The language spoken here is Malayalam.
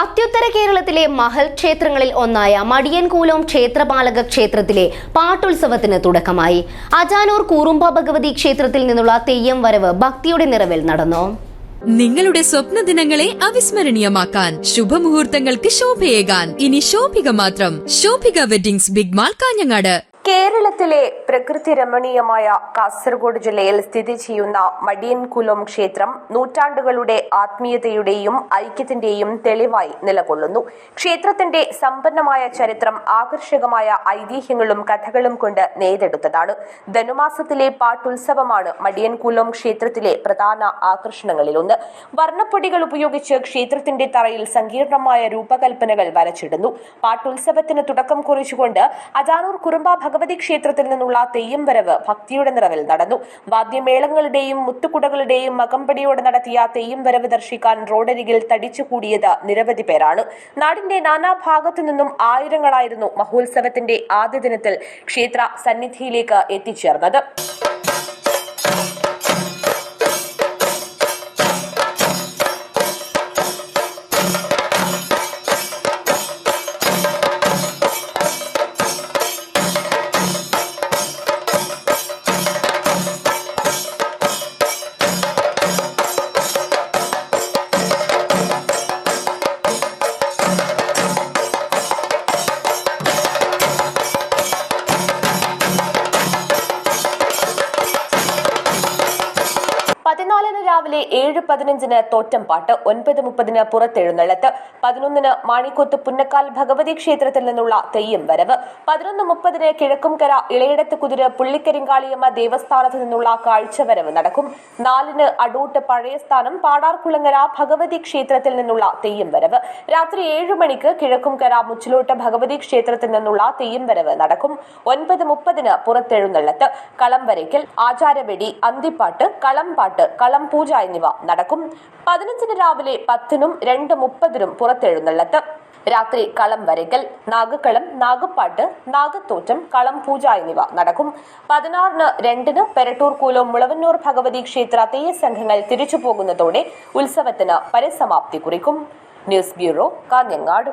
അത്യുത്തര കേരളത്തിലെ മഹൽ ക്ഷേത്രങ്ങളിൽ ഒന്നായ മടിയൻകൂലം ക്ഷേത്രപാലക ക്ഷേത്രത്തിലെ പാട്ടുത്സവത്തിന് തുടക്കമായി. അജാനൂർ കൂറുമ്പ ഭഗവതി ക്ഷേത്രത്തിൽ നിന്നുള്ള തെയ്യം വരവ് ഭക്തിയുടെ നിറവിൽ നടന്നു. നിങ്ങളുടെ സ്വപ്ന ദിനങ്ങളെ അവിസ്മരണീയമാക്കാൻ ശുഭമുഹൂർത്തങ്ങൾക്ക് ശോഭയേകാൻ. ഇനി ശോഭിക മാത്രം. Shobhika weddings big mall Kanhangad. കേരളത്തിലെ പ്രകൃതി രമണീയമായ കാസർഗോഡ് ജില്ലയിൽ സ്ഥിതി ചെയ്യുന്ന മടിയൻകുലം ക്ഷേത്രം നൂറ്റാണ്ടുകളുടെ ആത്മീയതയുടെയും ഐക്യത്തിന്റെയും തെളിവായി നിലകൊള്ളുന്നു. ക്ഷേത്രത്തിന്റെ സമ്പന്നമായ ചരിത്രം ആകർഷകമായ ഐതിഹ്യങ്ങളും കഥകളും കൊണ്ട് നേതെടുത്തതാണ് ധനുമാസത്തിലെ പാട്ടുത്സവമാണ് മടിയൻകുലം ക്ഷേത്രത്തിലെ പ്രധാന ആകർഷണങ്ങളിലൊന്ന്. വർണപ്പൊടികൾ ഉപയോഗിച്ച് ക്ഷേത്രത്തിന്റെ തറയിൽ സങ്കീർണമായ രൂപകൽപ്പനകൾ വരച്ചിടുന്നു. പാട്ടുത്സവത്തിന് തുടക്കം കുറിച്ചുകൊണ്ട് അജാനൂർ കുറുമ്പ ഭഗവതി ക്ഷേത്രത്തിൽ നിന്നുള്ള തെയ്യം വരവ് ഭക്തിയുടെ നിറവിൽ നടന്നു. വാദ്യമേളങ്ങളുടെയും മുത്തുകുടകളുടെയും മകമ്പടിയോടെ നടത്തിയ തെയ്യം വരവ് ദർശിക്കാൻ റോഡരികിൽ തടിച്ചുകൂടിയത് നിരവധി പേരാണ്. നാടിന്റെ നാനാഭാഗത്തു നിന്നും ആയിരങ്ങളായിരുന്നു മഹോത്സവത്തിന്റെ ആദ്യ ദിനത്തിൽ ക്ഷേത്ര സന്നിധിയിലേക്ക് എത്തിച്ചേർന്നത്. പതിനാലിന് രാവിലെ ഏഴ് പതിനഞ്ചിന് തോറ്റംപാട്ട് ഒൻപത് മുപ്പതിന് പുറത്തെഴുന്നള്ളത്ത് പതിനൊന്നിന് മാണിക്കോത്ത് പുന്നക്കാൽ ഭഗവതി ക്ഷേത്രത്തിൽ നിന്നുള്ള തെയ്യം വരവ് പതിനൊന്ന് മുപ്പതിന് കിഴക്കുംകര ഇളയിടത്ത് കുതിര പുള്ളിക്കരിങ്കാളിയമ്മ ദേവസ്ഥാനത്ത് നിന്നുള്ള കാഴ്ചവരവ് നടക്കും. നാലിന് അടൂട്ട് പഴയ സ്ഥാനം പാടാർകുളങ്ങര ഭഗവതി ക്ഷേത്രത്തിൽ നിന്നുള്ള തെയ്യം വരവ്. രാത്രി ഏഴ് മണിക്ക് കിഴക്കുംകര മുച്ചിലോട്ട് ഭഗവതി ക്ഷേത്രത്തിൽ നിന്നുള്ള തെയ്യം വരവ് നടക്കും. ഒൻപത് മുപ്പതിന് പുറത്തെഴുന്നള്ളത്ത് കളം വരയ്ക്കൽ ആചാരവെടി അന്തിപ്പാട്ട് കളംപാട്ട് കളം പൂജ എന്നിവ നടക്കും. പതിനഞ്ചിന് രാവിലെ പത്തിനും രണ്ട് മുപ്പതിനും പുറത്തെഴുന്നള്ളത്ത്. രാത്രി കളം വരയ്ക്കൽ നാഗക്കളം നാഗപ്പാട്ട് നാഗത്തോറ്റം കളം പൂജ എന്നിവ നടക്കും. പതിനാറിന് രണ്ടിന് പെരട്ടൂർ കൂലം മുളവന്നൂർ ഭഗവതി ക്ഷേത്ര തെയ്യ സംഘങ്ങൾ തിരിച്ചു പോകുന്നതോടെ ഉത്സവത്തിന് പരിസമാപ്തി കുറിക്കും. News bureau Kanhangad.